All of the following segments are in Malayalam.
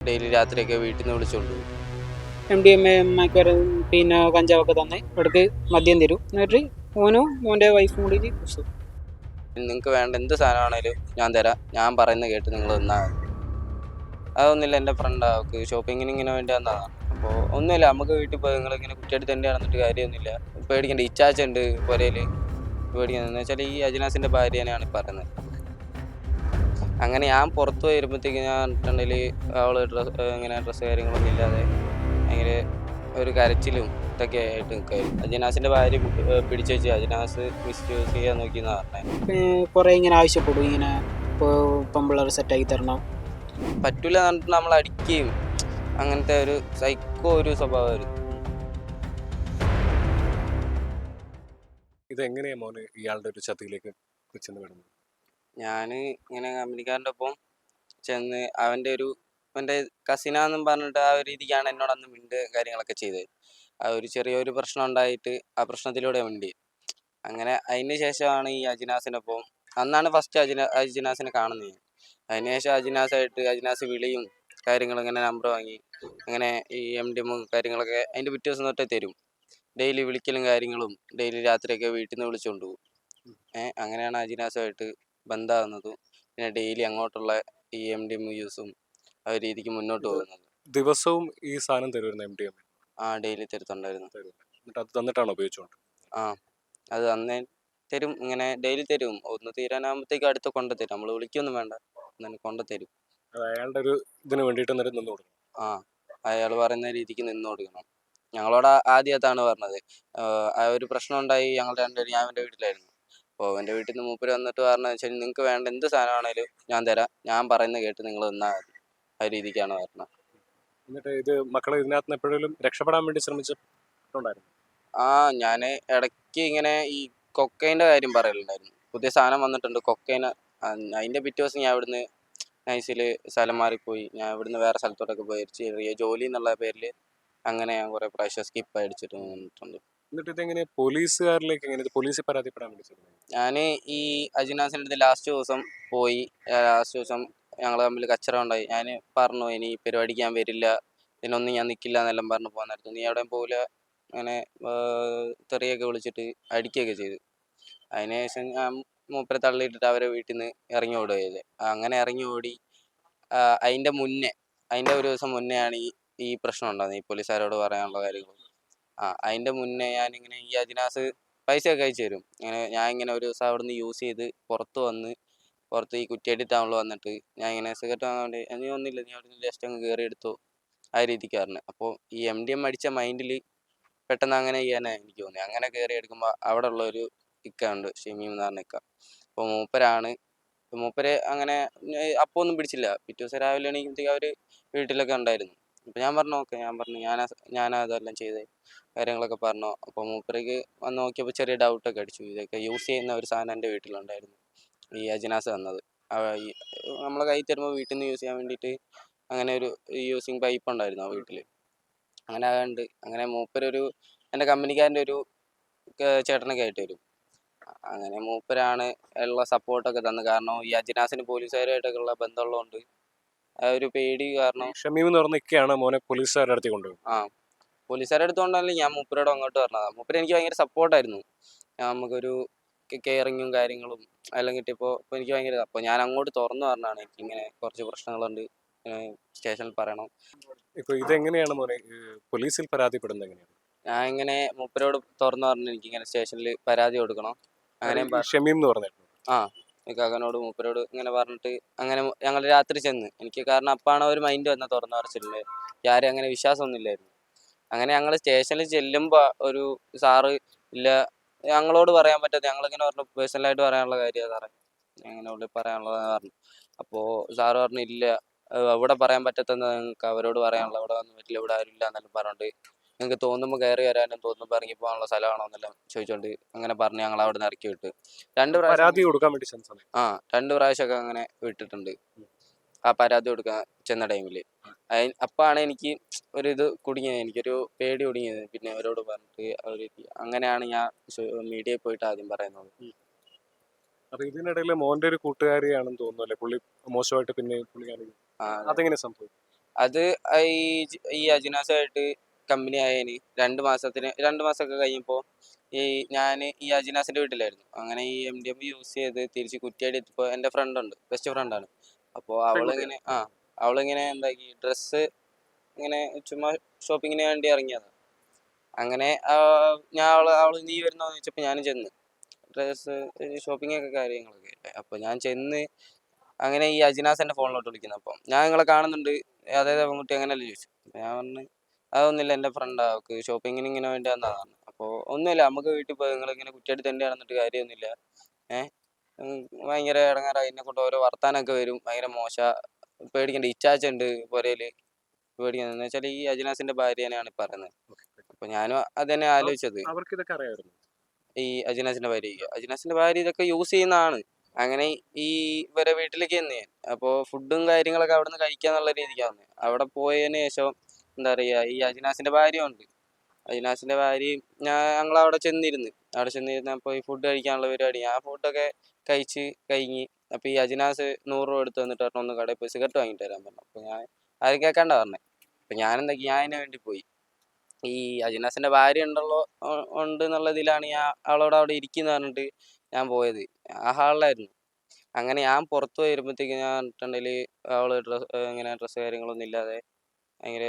ഡെയിലി രാത്രിയൊക്കെ വീട്ടിൽ നിന്ന് വിളിച്ചുകൊണ്ട് എം ഡി എം എ അമ്മയ്ക്ക് പിന്നെ കഞ്ചാവൊക്കെ തന്നെ ഇവിടേക്ക് മദ്യം തരും. എന്നിട്ട് മോനും മോന്റെ വൈഫും കൂടി കുടിച്ചു നിങ്ങൾക്ക് വേണ്ട എന്ത് സാധനമാണേലും ഞാൻ തരാം. ഞാൻ പറയുന്നത് കേട്ട് നിങ്ങൾ തന്നാൽ അതൊന്നുമില്ല എന്റെ ഫ്രണ്ട് അവൾക്ക് ഷോപ്പിങ്ങിന് ഇങ്ങനെ വേണ്ടി വന്നതാണ് അപ്പോൾ ഒന്നുമില്ല നമുക്ക് വീട്ടിൽ പോയി നിങ്ങളിങ്ങനെ ഇങ്ങനെ തന്നെ നടന്നിട്ട് കാര്യമൊന്നുമില്ല. പേടിക്കേണ്ട ഇച്ചാച്ച ഉണ്ട് പുരയിൽ പേടിക്കുന്നത് വെച്ചാൽ ഈ അജിനാസിന്റെ ഭാര്യനെയാണ് പറയുന്നത്. അങ്ങനെ ഞാൻ പുറത്ത് പോയി വരുമ്പോഴത്തേക്ക് ഞാൻ പറഞ്ഞിട്ടുണ്ടെങ്കിൽ അവൾ ഡ്രസ് ഇങ്ങനെ ഡ്രസ്സ് കാര്യങ്ങളൊന്നും ഇല്ലാതെ ഭയങ്കര ഒരു കരച്ചിലും ഇതൊക്കെ ആയിട്ട് നിൽക്കുമായിരുന്നു അജിനാസിന്റെ ഭാര്യ പിടിച്ചു വെച്ച് അജിനാസ് മിസ്യൂസ് ചെയ്യാൻ നോക്കിയെന്ന് പറഞ്ഞത് കുറെ ഇങ്ങനെ ആവശ്യപ്പെടും ഇങ്ങനെ ഇപ്പോൾ പെമ്പിള്ളേർ സെറ്റാക്കി തരണം. പറ്റൂല എന്ന് പറഞ്ഞിട്ട് നമ്മൾ അടിക്കുകയും അങ്ങനത്തെ ഒരു സൈക്കോ ഒരു സ്വഭാവം ഇതെങ്ങനെയാ മോന് ഇയാളുടെ ഒരു ചതിയിലേക്ക് ചെന്ന് വിടുന്നത് ഞാൻ ഇങ്ങനെ കമ്പനിക്കാരന്റെ ഒപ്പം ചെന്ന് അവന്റെ ഒരു അവന്റെ കസിനാന്നും പറഞ്ഞിട്ട് ആ ഒരു രീതിക്കാണ് എന്നോട് അന്ന് മിണ്ട് കാര്യങ്ങളൊക്കെ ചെയ്തത്. ആ ഒരു ചെറിയൊരു പ്രശ്നം ഉണ്ടായിട്ട് ആ പ്രശ്നത്തിലൂടെ മിണ്ടി. അങ്ങനെ അതിന് ശേഷമാണ് ഈ അജിനാസിനൊപ്പം അന്നാണ് ഫസ്റ്റ് അജിന അജിനാസിനെ കാണുന്നത് ഞാൻ. അതിന് ശേഷം അജിനാസായിട്ട് അജിനാസ് വിളിയും കാര്യങ്ങളും ഇങ്ങനെ നമ്പർ വാങ്ങി. അങ്ങനെ ഈ എം ഡി എമ്മും കാര്യങ്ങളൊക്കെ അതിന്റെ പിറ്റേ ദിവസം തൊട്ടേ തരും. ഡെയിലി വിളിക്കലും കാര്യങ്ങളും ഡെയിലി രാത്രിയൊക്കെ വീട്ടിൽ നിന്ന് വിളിച്ചുകൊണ്ട് പോകും ഏഹ് അങ്ങനെയാണ് അജിനാസുമായിട്ട് ബന്ധമാകുന്നതും പിന്നെ ഡെയിലി അങ്ങോട്ടുള്ള ഈ എം ഡി എം യൂസും ആ ഒരു രീതിക്ക് മുന്നോട്ട് പോകുന്നത് ദിവസവും ഈ സാധനം തരുമായിരുന്നു M D M A daily തരുത്തുണ്ടായിരുന്നു എന്നിട്ട് അത് തന്നിട്ടാണോ ഉപയോഗിച്ചുകൊണ്ട് അത് അന്നേ തരും. ഇങ്ങനെ ഡെയിലി തരും. ഒന്ന് തീരാനാകുമ്പോഴത്തേക്ക് അടുത്ത് കൊണ്ടു തരും. നമ്മൾ വിളിക്കൊന്നും വേണ്ട. എന്നാൽ കൊണ്ടു തരും. അയാളുടെ ഒരു ഇതിന് വേണ്ടിയിട്ട് നേരം നിന്ന് കൊടുക്കും ആ അയാൾ പറയുന്ന രീതിക്ക് നിന്ന് കൊടുക്കണം. ഞങ്ങളോട് ആ- ആദ്യത്താണ് പറഞ്ഞത്. ആ ഒരു പ്രശ്നം ഉണ്ടായി. ഞങ്ങൾ രണ്ടുപേരും ഞാൻ എന്റെ വീട്ടിലായിരുന്നു. അപ്പോൾ എന്റെ വീട്ടിൽ നിന്ന് മൂപ്പര് വന്നിട്ട് പറഞ്ഞു വെച്ചാൽ നിങ്ങൾക്ക് വേണ്ട എന്ത് സാധനമാണേലും ഞാൻ തരാം. ഞാൻ പറയുന്നത് കേട്ട് നിങ്ങൾ തന്നാൽ മതി. ആ രീതിക്കാണ് പറഞ്ഞത്. എന്നിട്ട് ഇത് മക്കൾ ഇതിനകത്ത് നിന്ന് എപ്പോഴെങ്കിലും രക്ഷപ്പെടാൻ വേണ്ടി ശ്രമിച്ചിട്ടുണ്ടായിരുന്നു? ആ ഞാൻ ഇടയ്ക്ക് ഇങ്ങനെ ഈ കൊക്കൈന്റെ കാര്യം പറയലുണ്ടായിരുന്നു. പുതിയ സാധനം വന്നിട്ടുണ്ട് കൊക്കൈൻ അതിന്റെ പിറ്റേ ദിവസം ഞാൻ ഇവിടുന്ന് നൈസിൽ സ്ഥലം മാറിപ്പോയി. ഞാൻ ഇവിടുന്ന് വേറെ സ്ഥലത്തോട്ടൊക്കെ പോയി. ചെറിയ ജോലി എന്നുള്ള പേരിൽ അങ്ങനെ ഞാൻ കുറേ പ്രാവശ്യം സ്കിപ്പ് അടിച്ചിട്ട് നിന്നിട്ടുണ്ട് എന്നിട്ട് ഇതെങ്ങനെ പോലീസുകാരിലേക്ക് എങ്ങനെ പോലീസിൽ പരാതിപ്പെടാൻ വേണ്ടി ഞാൻ ഈ അജിനാസിന്റെ അടുത്ത് ലാസ്റ്റ് ദിവസം പോയി ലാസ്റ്റ് ദിവസം ഞങ്ങൾ തമ്മിൽ കച്ചറ ഉണ്ടായി. ഞാൻ പറഞ്ഞു ഇനി പരിപാടിക്ക് ഞാൻ വരില്ല. ഇതിനൊന്നും ഞാൻ നിൽക്കില്ല എന്നെല്ലാം പറഞ്ഞു പോകാൻ നേരത്തു. നീ അവിടെ പോകില്ല അങ്ങനെ തെറിയൊക്കെ വിളിച്ചിട്ട് അടിക്കുകയൊക്കെ ചെയ്തു. അതിന് ശേഷം ഞാൻ മൂപ്പരെ തള്ളിയിട്ടിട്ട് അവരെ വീട്ടിൽ നിന്ന് ഇറങ്ങി ഓടുകയത് അങ്ങനെ ഇറങ്ങി ഓടി അതിന്റെ മുന്നേ അതിന്റെ ഒരു ദിവസം മുന്നേ ഈ ഈ പ്രശ്നം ഉണ്ടാകുന്നത്. ഈ പോലീസുകാരോട് പറയാനുള്ള കാര്യങ്ങൾ ആ അതിന്റെ മുന്നേ ഞാനിങ്ങനെ ഈ അജിനാസ് പൈസയൊക്കെ അയച്ചു തരും. ഇങ്ങനെ ഞാൻ ഇങ്ങനെ ഒരു ദിവസം അവിടെ നിന്ന് യൂസ് ചെയ്ത് പുറത്ത് വന്ന് പുറത്ത് ഈ കുറ്റിയടി ടൗണിൽ വന്നിട്ട് ഞാൻ ഇങ്ങനെ സിഗരറ്റ് വാങ്ങാണ്ട് എനിക്ക് നീ ഒന്നില്ല നീ അവിടെ നിന്ന് ജസ്റ്റ് അങ്ങ് കയറി എടുത്തു ആ രീതിക്ക് പറഞ്ഞു. അപ്പോൾ ഈ എം ഡി എം അടിച്ച മൈൻഡിൽ പെട്ടെന്ന് അങ്ങനെ ചെയ്യാനാണ് എനിക്ക് തോന്നി അങ്ങനെ കയറി എടുക്കുമ്പോൾ അവിടെ ഉള്ള ഒരു ഇക്ക എന്ന് പറഞ്ഞ ഇക്ക. അപ്പോൾ മൂപ്പരാണ്. മൂപ്പര് അങ്ങനെ അപ്പോൾ ഒന്നും പിടിച്ചില്ല. പിറ്റേ ദിവസം രാവിലെ എണീക്കുമ്പോഴത്തേക്ക് അവർ വീട്ടിലൊക്കെ ഉണ്ടായിരുന്നു. അപ്പോൾ ഞാൻ പറഞ്ഞു ഓക്കെ. ഞാൻ പറഞ്ഞു ഞാൻ ഞാൻ അതെല്ലാം ചെയ്തേ. കാര്യങ്ങളൊക്കെ പറഞ്ഞു. അപ്പോൾ മൂപ്പരേക്ക് വന്ന് നോക്കിയപ്പോൾ ചെറിയ ഡൗട്ടൊക്കെ അടിച്ചു. ഇതൊക്കെ യൂസ് ചെയ്യുന്ന ഒരു സാധനം എന്റെ വീട്ടിലുണ്ടായിരുന്നു. ഈ അജിനാസ് വന്നത് നമ്മളെ കൈ തരുമ്പോൾ വീട്ടിൽ നിന്ന് യൂസ് ചെയ്യാൻ വേണ്ടിയിട്ട് അങ്ങനെ ഒരു യൂസിങ് പൈപ്പ് ഉണ്ടായിരുന്നു ആ വീട്ടിൽ അങ്ങനെ ആകാണ്ട് അങ്ങനെ മൂപ്പരൊരു എന്റെ കമ്പനിക്കാരന്റെ ഒരു ചേട്ടനൊക്കെ ആയിട്ട് വരും അങ്ങനെ മൂപ്പരാണ് ഉള്ള സപ്പോർട്ടൊക്കെ തന്നത് കാരണം ഈ അജിനാസിന് പോലീസുകാരുമായിട്ടൊക്കെ ഉള്ള ബന്ധമുള്ളതുകൊണ്ട് ഒരു പേടി കാരണം ഷമീം എന്ന് പറഞ്ഞ ഇക്കയാണ് മോനെ പോലീസുകാരുടെ അടുത്ത് കൊണ്ട് ആ പോലീസുകാരുടെ അടുത്തുകൊണ്ടല്ലേ ഞാൻ മൂപ്പരോട് അങ്ങോട്ട് പറഞ്ഞത് മൂപ്പര് എനിക്ക് ഭയങ്കര സപ്പോർട്ടായിരുന്നു നമുക്കൊരു കെയറിങ്ങും കാര്യങ്ങളും എല്ലാം കിട്ടിയപ്പോൾ ഇപ്പോൾ എനിക്ക് ഭയങ്കര അപ്പോൾ ഞാൻ അങ്ങോട്ട് തുറന്നു പറഞ്ഞാണ് എനിക്ക് ഇങ്ങനെ കുറച്ച് പ്രശ്നങ്ങളുണ്ട്. സ്റ്റേഷനിൽ പറയണം. ഇപ്പോൾ ഇതെങ്ങനെയാണ് മോനെ? പോലീസിൽ പരാതിപ്പെടുന്നത് എങ്ങനെയാണ്? ഞാൻ ഇങ്ങനെ മൂപ്പരോട് തുറന്നു പറഞ്ഞു എനിക്ക് ഇങ്ങനെ സ്റ്റേഷനിൽ പരാതി കൊടുക്കണം. അങ്ങനെ ഷമീം എന്ന് പറഞ്ഞിട്ട് കാക്കനോട് മൂപ്പരോട് ഇങ്ങനെ പറഞ്ഞിട്ട് അങ്ങനെ ഞങ്ങൾ രാത്രി ചെന്ന്. എനിക്ക് കാരണം അപ്പാണ് ഒരു മൈൻഡ് വന്ന തുറന്നു പറിച്ചിട്ടുണ്ട് ആരും അങ്ങനെ വിശ്വാസം ഒന്നുമില്ലായിരുന്നു അങ്ങനെ ഞങ്ങൾ സ്റ്റേഷനിൽ ചെല്ലുമ്പോൾ ഒരു സാറ് ഇല്ല ഞങ്ങളോട് പറയാൻ പറ്റാത്ത ഞങ്ങളിങ്ങനെ പറഞ്ഞു പേഴ്സണലായിട്ട് പറയാനുള്ള കാര്യമാണ് സാറേ. അങ്ങനെ ഉള്ളിൽ പറയാനുള്ളതെന്ന് പറഞ്ഞു. അപ്പോൾ സാറ് പറഞ്ഞു ഇല്ല എവിടെ പറയാൻ പറ്റത്തെന്ന് നിങ്ങൾക്ക്? അവരോട് പറയാനുള്ള ഇവിടെ വന്ന് പറ്റില്ല ഇവിടെ ആരും ഇല്ല എന്നെല്ലാം പറഞ്ഞിട്ട് നിങ്ങൾക്ക് തോന്നുമ്പോൾ കയറി വരാനും തോന്നുമ്പോൾ ഇറങ്ങി പോകാനുള്ള സ്ഥലമാണോ എന്നെല്ലാം ചോദിച്ചോണ്ട് അങ്ങനെ പറഞ്ഞ് ഞങ്ങൾ അവിടെ നിന്ന് ഇറക്കി വിട്ട്. രണ്ട് പരാതി കൊടുക്കാൻ വേണ്ടി ആ രണ്ട് പ്രാവശ്യമൊക്കെ അങ്ങനെ വിട്ടിട്ടുണ്ട്. ആ പരാതി കൊടുക്കാൻ ചെന്ന ടൈമിൽ അതിന് അപ്പാണ് എനിക്ക് ഒരു ഇത് കുടുങ്ങിയത്. എനിക്കൊരു പേടി കുടുങ്ങിയത്. പിന്നെ അവരോട് പറഞ്ഞിട്ട് അവർ അങ്ങനെയാണ് ഞാൻ മീഡിയയിൽ പോയിട്ട് ആദ്യം പറയുന്നത്. അപ്പൊ ഇതിനിടയിൽ മോന്റെ ഒരു കൂട്ടുകാരിയാണെന്ന് തോന്നുന്നു അല്ലെ? പുള്ളി മോശമായിട്ട് പിന്നെ പുള്ളിക്കാരി അതെങ്ങനെ സംഭവിച്ചു? അത് ഈ അജിനാസായിട്ട് ഈ കമ്പനി ആയതിന് രണ്ട് മാസത്തിന് രണ്ട് മാസമൊക്കെ കഴിയുമ്പോൾ ഈ ഞാൻ ഈ അജിനാസിന്റെ വീട്ടിലായിരുന്നു. അങ്ങനെ ഈ എം ഡി എം യൂസ് ചെയ്ത് തിരിച്ച് കുറ്റിയായിട്ട് എത്തിയപ്പോൾ എന്റെ ഫ്രണ്ടുണ്ട് ബെസ്റ്റ് ഫ്രണ്ടാണ് അപ്പോൾ അവളിങ്ങനെ ആ അവളിങ്ങനെ എന്താക്കി ഡ്രസ്സ് ഇങ്ങനെ ചുമ്മാ ഷോപ്പിങ്ങിന് വേണ്ടി ഇറങ്ങിയതാണ് അങ്ങനെ ഞാൻ അവൾ അവൾ നീ വരുന്നോന്ന് ചോദിച്ചപ്പോൾ ഞാനും ചെന്ന്. ഡ്രസ്സ് ഷോപ്പിംഗ് ഒക്കെ കാര്യങ്ങളൊക്കെ അല്ലേ അപ്പോൾ ഞാൻ ചെന്ന് അങ്ങനെ ഈ അജിനാസ് എന്റെ ഫോണിലോട്ട് വിളിക്കുന്നത് അപ്പം ഞാൻ നിങ്ങളെ കാണുന്നുണ്ട്. അതായത് പെൺകുട്ടി അങ്ങനെയല്ലേ ചോദിച്ചു. ഞാൻ പറഞ്ഞു അതൊന്നുമില്ല. എന്റെ ഫ്രണ്ടാ അവൾക്ക് ഷോപ്പിങ്ങിന് ഇങ്ങനെ വേണ്ടി വന്നതാണ് അപ്പോൾ ഒന്നുമില്ല. നമുക്ക് വീട്ടിൽ പോയി നിങ്ങളിങ്ങനെ കുറ്റിയാടി തന്നെ നടന്നിട്ട് കാര്യമൊന്നുമില്ല. ഏഹ് ഭയങ്കര ഇടങ്ങാറായി എന്നെ കൊണ്ട് ഓരോ വർത്താനൊക്കെ വരും. ഭയങ്കര മോശ. പേടിക്കേണ്ട. ഇച്ചാച്ച ഉണ്ട് പുരയിൽ പേടിക്കുന്നത് എന്ന് വെച്ചാൽ ഈ അജിനാസിന്റെ ഭാര്യനെയാണ് തന്നെയാണ് പറയുന്നത് അപ്പൊ ഞാനും അത് തന്നെ ആലോചിച്ചത്. അവർക്ക് ഇതൊക്കെ അറിയാമായിരുന്നു. ഈ അജിനാസിന്റെ ഭാര്യ. അജിനാസിന്റെ ഭാര്യ ഇതൊക്കെ യൂസ് ചെയ്യുന്നതാണ്. അങ്ങനെ ഈ ഇവരെ വീട്ടിലേക്ക് തന്നെ അപ്പോൾ ഫുഡും കാര്യങ്ങളൊക്കെ അവിടെ നിന്ന് കഴിക്കാന്നുള്ള രീതിക്കാണ് അവിടെ പോയതിന് ശേഷം എന്താ പറയുക ഈ അജിനാസിന്റെ ഭാര്യ ഉണ്ട്. അജിനാസിന്റെ ഭാര്യയും ഞാൻ ഞങ്ങൾ അവിടെ ചെന്നിരുന്ന് അവിടെ ചെന്നിരുന്നപ്പോൾ ഈ ഫുഡ് കഴിക്കാനുള്ള പരിപാടി. ആ ഫുഡൊക്കെ കഴിച്ച് കഴിഞ്ഞ് അപ്പോൾ ഈ അജിനാസ് നൂറ് രൂപ എടുത്ത് വന്നിട്ട് പറഞ്ഞു ഒന്ന് കടയിൽ പോയി സിഗരറ്റ് വാങ്ങിയിട്ട് വരാൻ പറഞ്ഞു. അപ്പോൾ ഞാൻ അത് കേൾക്കണ്ട അപ്പോൾ ഞാൻ എന്താക്കി ഞാൻ അതിന് വേണ്ടി പോയി. ഈ അജിനാസിന്റെ ഭാര്യ ഉണ്ടല്ലോ ഉണ്ട് എന്നുള്ളതിലാണ് ഞാൻ അവളോട് അവിടെ ഇരിക്കുന്ന പറഞ്ഞിട്ട് ഞാൻ പോയത്. ആ ഹാളിലായിരുന്നു. അങ്ങനെ ഞാൻ പുറത്ത് പോയി വരുമ്പോഴത്തേക്ക് ഞാൻ പറഞ്ഞിട്ടുണ്ടെങ്കിൽ അവൾ ഡ്രസ് ഇങ്ങനെ ഡ്രസ്സ് കാര്യങ്ങളൊന്നും ഇല്ലാതെ ഭയങ്കര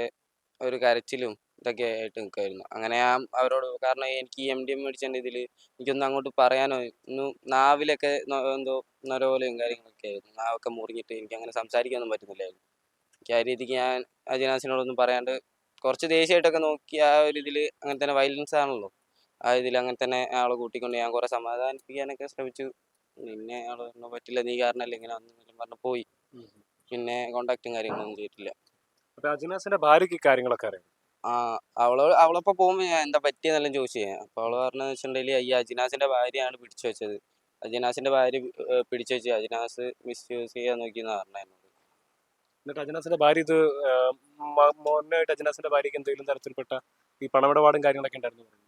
ഒരു കരച്ചിലും ഇതൊക്കെ ആയിട്ട് നിൽക്കുമായിരുന്നു അങ്ങനെ ഞാൻ അവരോട് കാരണം എനിക്ക് ഈ എം ഡി എം മേടിച്ചതിന്റെ ഇതിൽ എനിക്കൊന്നും അങ്ങോട്ട് പറയാനോ ഒന്നും നാവിലൊക്കെ എന്തോ നരപോലെയും കാര്യങ്ങളൊക്കെ ആയിരുന്നു. നാവൊക്കെ മുറിഞ്ഞിട്ട് എനിക്ക് അങ്ങനെ സംസാരിക്കാനൊന്നും പറ്റുന്നില്ലായിരുന്നു. എനിക്ക് ആ രീതിക്ക് ഞാൻ അജിനാസിനോടൊന്നും പറയാണ്ട് കുറച്ച് ദേഷ്യമായിട്ടൊക്കെ നോക്കി ആ ഒരു ഇതിൽ അങ്ങനെ തന്നെ വയലൻസ് ആണല്ലോ. ആ ഇതിൽ അങ്ങനെ തന്നെ ആളെ കൂട്ടിക്കൊണ്ട് ഞാൻ കുറേ സമാധാനിപ്പിക്കാനൊക്കെ ശ്രമിച്ചു. പിന്നെ ആൾ പറഞ്ഞു പറ്റില്ല നീ കാരണമല്ല ഇങ്ങനെ വന്നു പറഞ്ഞു പോയി. പിന്നെ കോണ്ടാക്റ്റും കാര്യങ്ങളൊന്നും ചെയ്തിട്ടില്ല. അപ്പൊ അജിനാസിന്റെ ഭാര്യക്ക് കാര്യങ്ങളൊക്കെ അറിയാം. ആ അവൾ അവളൊപ്പം പോകുമ്പോ ഞാൻ എന്താ പറ്റിയെന്നെല്ലാം ചോദിച്ചു. ഞാൻ അപ്പൊ അവൾ പറഞ്ഞതെന്ന് വെച്ചിട്ടുണ്ടെങ്കിൽ ഈ അജിനാസിന്റെ ഭാര്യയാണ് പിടിച്ചു വെച്ചത്. അജിനാസിന്റെ ഭാര്യ പിടിച്ചു വെച്ചു അജിനാസ് മിസ്യൂസ് ചെയ്യാൻ നോക്കിയെന്ന് പറഞ്ഞായിരുന്നു എന്നിട്ട് അജിനാസിന്റെ ഭാര്യ ഇത് മോഹനായിട്ട് അജിനാസിന്റെ ഭാര്യക്ക് എന്തെങ്കിലും തരത്തിൽപ്പെട്ട ഈ പണമിടപാടും കാര്യങ്ങളൊക്കെ ഉണ്ടായിരുന്നു പറഞ്ഞു.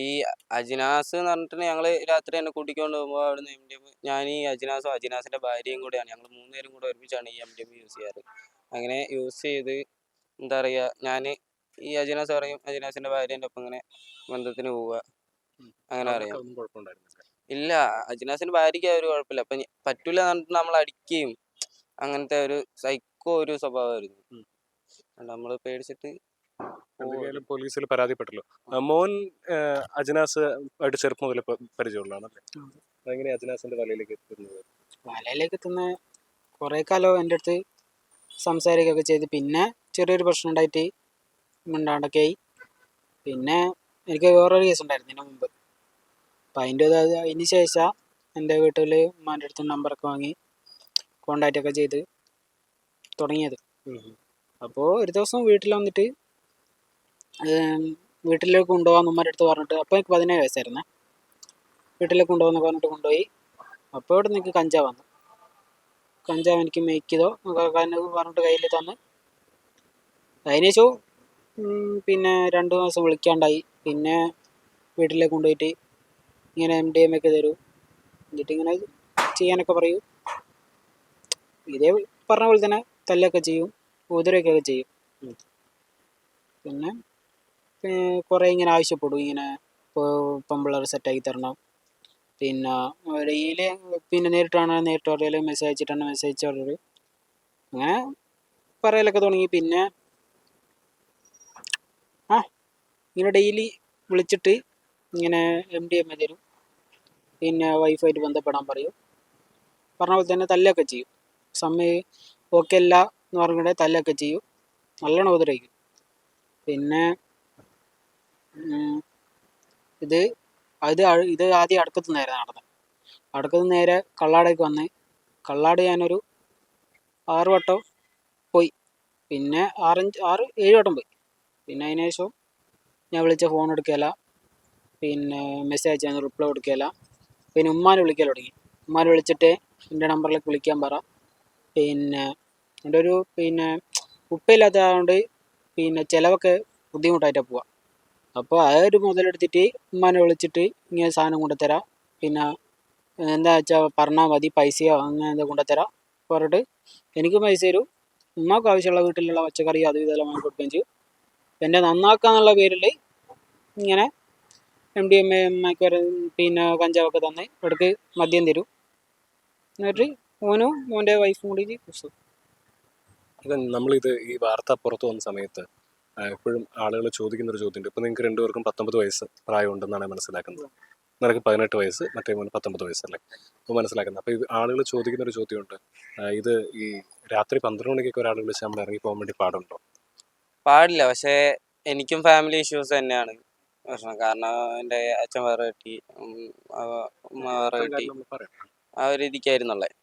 ഈ അജിനാസ് എന്ന് പറഞ്ഞിട്ട് ഞങ്ങൾ രാത്രി എന്നെ കൂട്ടിക്കൊണ്ട് പോകുമ്പോൾ അവിടുന്ന് എം ഡി എം ഞാൻ ഈ അജിനാസും അജിനാസിന്റെ ഭാര്യയും കൂടെയാണ്. ഞങ്ങൾ മൂന്നുപേരും കൂടെ ഒരുമിച്ചാണ് ഈ എം ഡി എം യൂസ് ചെയ്യാറ്. അങ്ങനെ യൂസ് ചെയ്ത് എന്താ പറയുക ഞാൻ ഈ അജിനാസ് പറയും അജിനാസിന്റെ ഭാര്യന്റെ ഒപ്പം ഇങ്ങനെ ബന്ധത്തിന് പോവുക അങ്ങനെ അറിയാം ഇല്ല അജിനാസിന്റെ ഭാര്യയ്ക്ക് ഒരു കുഴപ്പമില്ല. അപ്പൊ പറ്റൂല എന്ന് നമ്മൾ അടിക്കുകയും അങ്ങനത്തെ ഒരു സൈക്കോ ഒരു സ്വഭാവമായിരുന്നു. നമ്മൾ പേടിച്ചിട്ട് എന്തെങ്കിലും പോലീസിൽ പരാതിപ്പെട്ടല്ലോ മോൻ അജനാസ് അജിനാസ് ആയിട്ട് ചെറുപ്പം മുതൽ പരിചയമുള്ളതാണല്ലേ അതെങ്ങനെ അജിനാസിന്റെ വലയിലേക്ക് എത്തുന്നത്? വലയിലേക്ക് എത്തുന്ന കുറെ കാലം എന്റെ അടുത്ത് സംസാരിക്കുകയൊക്കെ ചെയ്ത്. പിന്നെ ചെറിയൊരു പ്രശ്നം ഉണ്ടായിട്ട് മിണ്ടാണ്ടൊക്കെ ആയി. പിന്നെ എനിക്ക് വേറൊരു കേസ് ഉണ്ടായിരുന്നു ഇതിന് മുമ്പ്. അപ്പം അതിന്റെ അതായത് അതിന് ശേഷം എന്റെ വീട്ടിൽ ഉമ്മാന്റെ അടുത്ത് നമ്പറൊക്കെ വാങ്ങി കോണ്ടാക്റ്റ് ഒക്കെ ചെയ്ത് തുടങ്ങിയത്. അപ്പോൾ ഒരു ദിവസം വീട്ടിൽ വന്നിട്ട് വീട്ടിലേക്ക് കൊണ്ടുപോകാൻ ഉമ്മാന്റെ അടുത്ത് പറഞ്ഞിട്ട് അപ്പോൾ എനിക്ക് പതിനേഴ് വയസ്സായിരുന്നേ. വീട്ടിലേക്ക് കൊണ്ടുപോകാന്ന് പറഞ്ഞിട്ട് കൊണ്ടുപോയി. അപ്പോൾ ഇവിടെ നിനക്ക് കഞ്ചാവ് വന്നു. കഞ്ചാവ് എനിക്ക് മേക്ക് ചെയ്തോ പറഞ്ഞിട്ട് കയ്യിൽ തന്ന്. അതിനുശേഷം പിന്നെ രണ്ട് മാസം വിളിക്കാണ്ടായി. പിന്നെ വീട്ടിലേക്ക് കൊണ്ടുപോയിട്ട് ഇങ്ങനെ എം ഡി എം ഒക്കെ തരൂ. എന്നിട്ട് ഇങ്ങനെ ചെയ്യാനൊക്കെ പറയൂ. ഇതേ പറഞ്ഞ പോലെ തന്നെ തല്ലൊക്കെ ചെയ്യും ഊതരൊക്കെ ചെയ്യും. പിന്നെ കുറേ ഇങ്ങനെ ആവശ്യപ്പെടും. ഇങ്ങനെ ഇപ്പോൾ പെമ്പിള്ളേർ സെറ്റാക്കി തരണം. പിന്നെ ഡെയിലി പിന്നെ നേരിട്ടാണ് നേരിട്ട് ഓർഡർ ചെയ്യൽ മെസ്സേജ് അയച്ചിട്ടാണ് മെസ്സേജ് ഓർഡർ അങ്ങനെ പറയലൊക്കെ തുടങ്ങി. പിന്നെ ആ ഇങ്ങനെ ഡെയിലി വിളിച്ചിട്ട് ഇങ്ങനെ എം ഡി എം എ തരും. പിന്നെ വൈഫായിട്ട് ബന്ധപ്പെടാൻ പറയും. പറഞ്ഞ പോലെ തന്നെ തല്ലൊക്കെ ചെയ്യും. സമയം ഓക്കെ അല്ല എന്ന് പറഞ്ഞിട്ട് തല്ലൊക്കെ ചെയ്യും. നല്ലോണം ഉപദ്രവിക്കും. പിന്നെ ഇത് അത് ഇത് ആദ്യം അടുക്കത്ത് നേരെ നടന്നത് അടുക്കത്ത് നേരെ കള്ളാടേക്ക് വന്ന് കള്ളാട് ഞാനൊരു ആറ് വട്ടം പോയി. പിന്നെ ആറഞ്ച് ആറ് ഏഴ് വട്ടം പോയി. പിന്നെ അതിന് ശേഷം ഞാൻ വിളിച്ച ഫോൺ എടുക്കുകയില്ല പിന്നെ മെസ്സേജ് അയച്ചാൽ റിപ്ലൈ കൊടുക്കുകയില്ല പിന്നെ ഉമ്മാനെ വിളിക്കാൻ തുടങ്ങി. ഉമ്മാനെ വിളിച്ചിട്ട് എന്റെ നമ്പറിലേക്ക് വിളിക്കാൻ പറ. പിന്നെ എന്റെ ഒരു പിന്നെ ഉപ്പയില്ലാത്തതുകൊണ്ട് പിന്നെ ചിലവൊക്കെ ബുദ്ധിമുട്ടായിട്ടാണ് പോവുക അപ്പോൾ ആ ഒരു മുതലെടുത്തിട്ട് ഉമ്മാനെ വിളിച്ചിട്ട് ഇങ്ങനെ സാധനം കൊണ്ടുത്തരാം. പിന്നെ എന്താ വെച്ചാൽ പറഞ്ഞാൽ മതി പൈസയോ അങ്ങനെ എന്താ കൊണ്ടുത്തരാം പറഞ്ഞിട്ട് എനിക്ക് പൈസ തരും. ഉമ്മക്ക് ആവശ്യമുള്ള വീട്ടിലുള്ള പച്ചക്കറി അത് ഇതെല്ലാം വാങ്ങി കൊടുക്കുകയും ചെയ്യും. പിന്നെ നന്നാക്കാന്നുള്ള പേരിൽ ഇങ്ങനെ എം ഡി എം എ പിന്നെ കഞ്ചാവൊക്കെ തന്ന് ഇവിടേക്ക് മദ്യം തരും. എന്നിട്ട് മോനും മോന്റെ വൈഫും കൂടി നമ്മളിത് ഈ വാർത്ത പുറത്തു വന്ന സമയത്ത് എപ്പോഴും ആളുകൾ ചോദിക്കുന്ന ഒരു ചോദ്യമുണ്ട്. ഇപ്പം നിങ്ങൾക്ക് രണ്ടുപേർക്കും പത്തൊമ്പത് വയസ്സ് പ്രായമുണ്ടെന്നാണ് മനസ്സിലാക്കുന്നത്. നിനക്ക് പതിനെട്ട് വയസ്സ് മറ്റേ മോന് പത്തൊമ്പത് വയസ്സല്ലേ അപ്പോൾ മനസ്സിലാക്കുന്നത്. അപ്പോൾ ഇത് ആളുകൾ ചോദിക്കുന്ന ഒരു ചോദ്യമുണ്ട്. ഇത് ഈ രാത്രി പന്ത്രണ്ട് മണിക്കൊക്കെ ഒരാൾ വിളിച്ച് നമ്മൾ ഇറങ്ങി പോകാൻ വേണ്ടി പാടുണ്ടോ? പാടില്ല. പക്ഷേ എനിക്കും ഫാമിലി ഇഷ്യൂസ് തന്നെയാണ്. പ്രശ്നം. കാരണം എന്റെ അച്ഛൻ വേറെ കെട്ടി വേറെ കിട്ടി ആ ഒരു രീതിക്കായിരുന്നുള്ളത്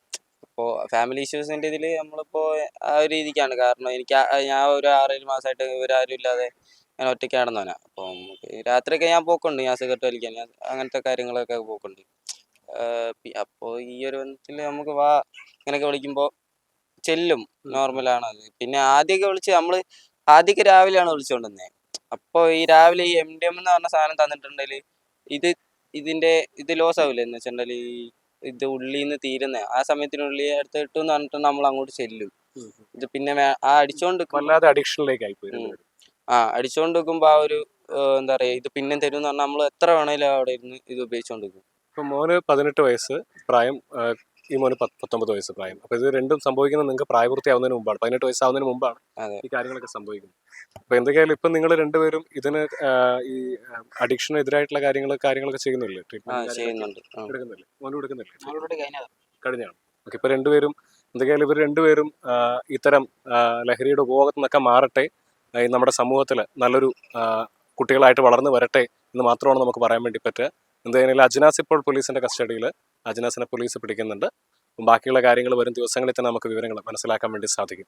അപ്പോൾ ഫാമിലി ഇഷ്യൂസിന്റെ ഇതിൽ നമ്മളിപ്പോൾ ആ ഒരു രീതിക്കാണ്. കാരണം എനിക്ക് ഞാൻ ഒരു ആറേഴ് മാസമായിട്ട് ഇവരാരും ഇല്ലാതെ ഞാൻ ഒറ്റയ്ക്ക് നടന്നവനാ അപ്പം രാത്രിയൊക്കെ ഞാൻ പോക്കുണ്ട്. ഞാൻ സിഗരറ്റ് വലിക്കാൻ ഞാൻ അങ്ങനത്തെ കാര്യങ്ങളൊക്കെ പോക്കുണ്ട്. അപ്പോൾ ഈ ഒരു ബന്ധത്തിൽ നമുക്ക് വാ ഇങ്ങനെയൊക്കെ വിളിക്കുമ്പോൾ ചെല്ലും. നോർമലാണ് അത്. പിന്നെ ആദ്യമൊക്കെ വിളിച്ച് നമ്മൾ ആദ്യമൊക്കെ രാവിലെയാണ് വിളിച്ചുകൊണ്ടിരുന്നത് അപ്പോൾ ഈ രാവിലെ ഈ എം ഡി എം എന്ന് പറഞ്ഞ സാധനം തന്നിട്ടുണ്ടെങ്കിൽ ഇത് ഇതിന്റെ ഇത് ലോസ് ആവില്ല എന്ന് വെച്ചിട്ടുണ്ടെങ്കിൽ ഇത് ഉള്ളിൽ നിന്ന് തീരുന്ന. ആ സമയത്തിനുള്ളിൽ അടുത്ത് കിട്ടും എന്ന് പറഞ്ഞിട്ട് നമ്മൾ അങ്ങോട്ട് ചെല്ലും. ഇത് പിന്നെ ആ അടിച്ചോണ്ട് വല്ലാതെ അഡിക്ഷനിലേക്ക് ആയി. ആ അടിച്ചോണ്ട് നിൽക്കുമ്പോ ആ ഒരു എന്താ പറയാ ഇത് പിന്നെ തരും എന്ന് പറഞ്ഞാൽ നമ്മൾ എത്ര വേണേലും അവിടെ ഇരുന്ന് ഇത് ഉപയോഗിച്ചോണ്ട് നിൽക്കും. ഇപ്പൊ മോന് പതിനെട്ട് വയസ്സ് പ്രായം ഈ മോന് പത്തൊമ്പത് വയസ്സ് പ്രായം. അപ്പൊ ഇത് രണ്ടും സംഭവിക്കുന്നത് നിങ്ങൾക്ക് പ്രായപൂർത്തിയാവുന്നതിന് മുമ്പാണ്. പതിനെട്ട് വയസ്സാവുന്നതിന് മുമ്പാണ് ഈ കാര്യങ്ങളൊക്കെ സംഭവിക്കുന്നത്. അപ്പൊ എന്തൊക്കെയായാലും ഇപ്പൊ നിങ്ങൾ രണ്ടുപേരും ഇതിന് ഈ ഈ അഡിക്ഷനെതിരായിട്ടുള്ള കാര്യങ്ങൾ കാര്യങ്ങളൊക്കെ ചെയ്യുന്നില്ലേ? ട്രീറ്റ്മെന്റ്. എടുക്കുന്നില്ലേ? എടുക്കുന്നില്ലേ? കഴിഞ്ഞാണ് ഓക്കെ ഇപ്പൊ രണ്ടുപേരും എന്തൊക്കെയായാലും ഇവർ രണ്ടുപേരും ഇത്തരം ലഹരിയുടെ ഉപഭോഗത്തിൽ നിന്നൊക്കെ മാറട്ടെ നമ്മുടെ സമൂഹത്തിൽ നല്ലൊരു കുട്ടികളായിട്ട് വളർന്നു വരട്ടെ എന്ന് മാത്രമാണ് നമുക്ക് പറയാൻ വേണ്ടി പറ്റുക. എന്തായാലും അജ്നാസ് ഇപ്പോൾ പോലീസിന്റെ കസ്റ്റഡിയിൽ അജ്നാസിനെ പോലീസ് പിടിക്കുന്നുണ്ട്. ബാക്കിയുള്ള കാര്യങ്ങൾ വരും ദിവസങ്ങളിൽ തന്നെ നമുക്ക് വിവരങ്ങൾ മനസ്സിലാക്കാൻ വേണ്ടി സാധിക്കും.